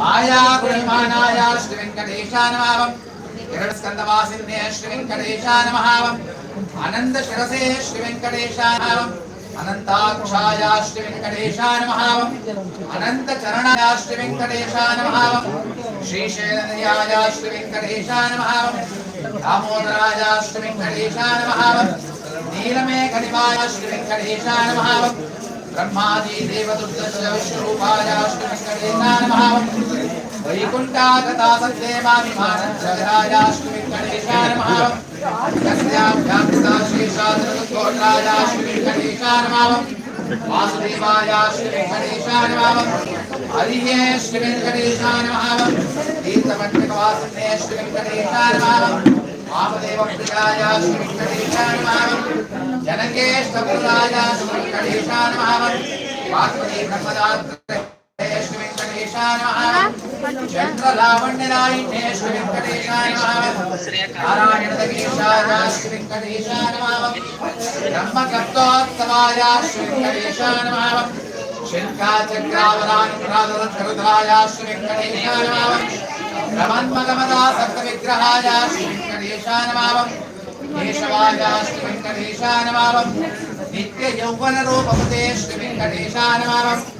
మాయాగుణమానాయ శ్రీ వెంకటేశాయ నమః హిరణ్యస్కందవాసిన్యే శ్రీ వెంకటేశాయ నమః అనంత శిరసే శ్రీ వెంకటేశాయ నమః అనంతాక్షాయ శ్రీ వెంకటేశాయ నమః అనంత చరణాయ శ్రీ వెంకటేశాయ నమః శ్రీశైలనియాయ శ్రీ వెంకటేశాయ నమః దామోదరాయ శ్రీ వెంకటేశాయ నమః నీలమేఘనివాయ శ్రీ వెంకటేశాయ నమః బ్రహ్మాది దేవదుర్దశ విశ్వరూపాయ శ్రీ వెంకటేశాయ నమః వైకుంఠాగతా సత్యేవాభిమానచరాయ శ్రీ వెంకటేశాయ నమః కస్యాం వ్యాప్తా శేషాద్రగోత్రాయ శ్రీ వెంకటేశాయ నమః వాసుదేవాయ శ్రీ వెంకటేశాయ నమః హరియే శ్రీ వెంకటేశాయ నమః తీర్థమంటకవాసినే శ్రీ వెంకటేశాయ నమః వామదేవ ప్రియాయ శ్రీ వెంకటేశాయ నమః జనకేష్టపురాయ శ్రీ వెంకటేశాయ నమః వాసుదేవ బ్రహ్మదాత్రే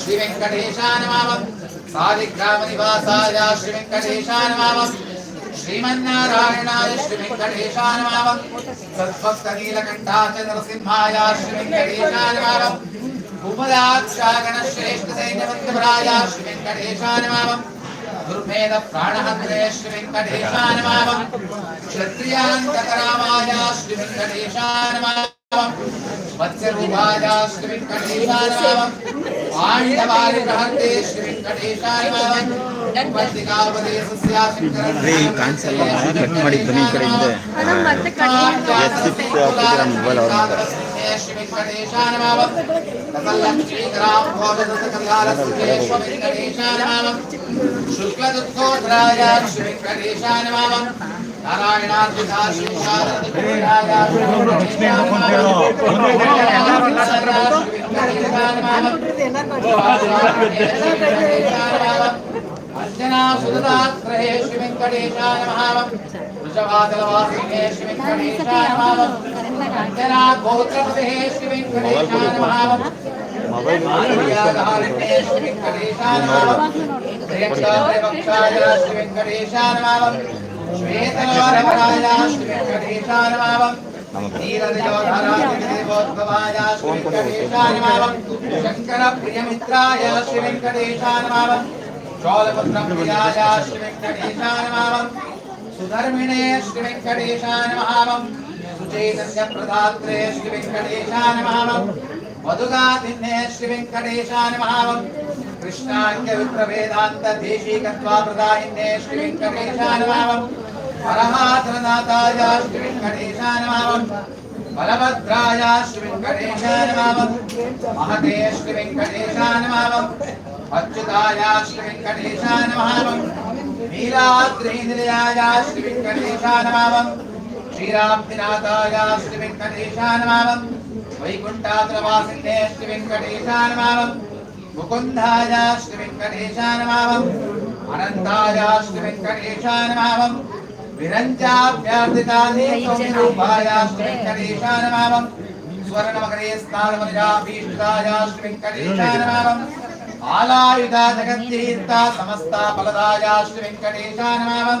శ్రీ వెంకటేశాయ నమః నివాసాయ శ్రీ శ్రీమన్నారాయణాయ శ్రీ వెంకటేశానమావం సద్భక్త నీలకంఠాచ నరసింహాయ శ్రీ వెంకటేశానమావం ఉపదాక్షాగణ శ్రేష్ఠ సైన్యవంతరాయ శ్రీ వెంకటేశానమావం ದುರ್ಭೇದ ಪ್ರಾಣಹಂತರೇ ಶ್ರೀ ವೆಂಕಟೇಶ ನಮಃ ಕ್ಷತ್ರಿಯಾಂತಕರಾಮಾಯ ಶ್ರೀ ವೆಂಕಟೇಶ ನಮಃ ಮತ್ಸ್ಯರೂಪಾಯ ಶ್ರೀ ನಮಃ ಪಾಂಡವಾರಿ ಶ್ರೀ ವೆಂಕಟೇಶ ಕಟ್ ಮಾಡಿದ್ದಾನೆ ಕಡೆಯಿಂದ ಮೊಬೈಲ್ श्री वेंकटेशा नमः सकलं श्रीकरां भोजसकलालसुखेश्व वेंकटेशा नमः शुक्लदुःखोधराय श्री वेंकटेशा नमः नारायणार्जुना श्री शारदाय श्री वेंकटेशा नमः अंजना सुददात्रहे श्री वेंकटेशा नमः वृषभादलवासिने श्री वेंकटेशा नमः శ్వేతలోరవరాజాశ్రీకటేశానుభావం శంకర ప్రియమిత్రాయ శ్రీ వెంకటేశానుభావం చోళపుత్ర ప్రియాయ శ్రీ వెంకటేశానుభావం సుధర్మిణే శ్రీ వెంకటేశానుభావం నమః సుచైతన్య ప్రదాత్రే శ్రీ వెంకటేశాయ నమః మధుగాదిన్నే శ్రీ వెంకటేశాయ మహావం కృష్ణాంగ విప్రవేదాంత దేశీకత్వా ప్రదాయిన్నే శ్రీ వెంకటేశాయ మహావం పరమాత్మనాథాయ శ్రీ వెంకటేశాయ మహావం బలభద్రాయ శ్రీ వెంకటేశాయ మహావం మహతే శ్రీ వెంకటేశాయ మహావం అచ్యుతాయ శ్రీ వెంకటేశాయ మహావం నీలాద్రీంద్రియాయ శ్రీ వెంకటేశాయ మహావం శ్రీరాబ్ధినాథాయ శ్రీ వెంకటేశానమావం నమః వైకుంఠాద్రవాసినే శ్రీ వెంకటేశానమావం ముకుందాయ శ్రీ వెంకటేశానమావం అనంతాయ శ్రీ వెంకటేశానమావం విరంజాభ్యర్థితాయ శ్రీ వెంకటేశానమావం నమః స్వర్ణమకరే స్నానమజాభీష్టాయ శ్రీ వెంకటేశానమావం ఆలాయుధ జగత్తీర్థ సమస్త ఫలదాయ శ్రీ వెంకటేశానమావం